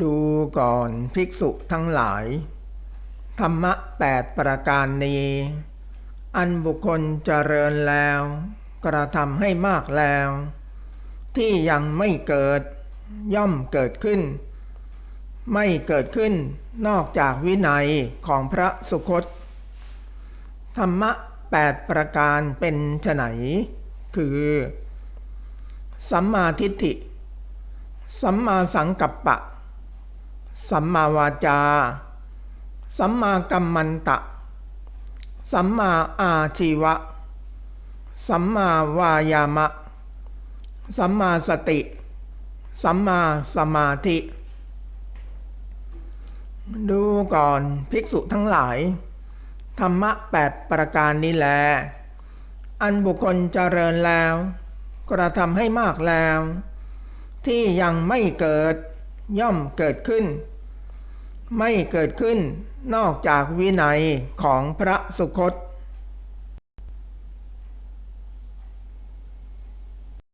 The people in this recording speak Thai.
ดูก่อนภิกษุทั้งหลาย ธรรมะแปดประการนี้ อันบุคคลเจริญแล้ว กระทำให้มากแล้ว ที่ยังไม่เกิดย่อมเกิดขึ้น ไม่เกิดขึ้นนอกจากวินัยของพระสุคต ธรรมะแปดประการเป็นไฉนคือสัมมาทิฏฐิ สัมมาสังกัปปะ สัมมาวาจา สัมมากัมมันตะ สัมมาอาชีวะ สัมมาวายามะ สัมมาสติ สัมมาสมาธิ ดูก่อนภิกษุทั้งหลาย ธรรมะแปดประการนี้แล อันบุคคลเจริญแล้ว กระทำให้มากแล้ว ที่ยังไม่เกิด ย่อมเกิดขึ้น ไม่เกิดขึ้นนอกจากวินัยของพระสุคต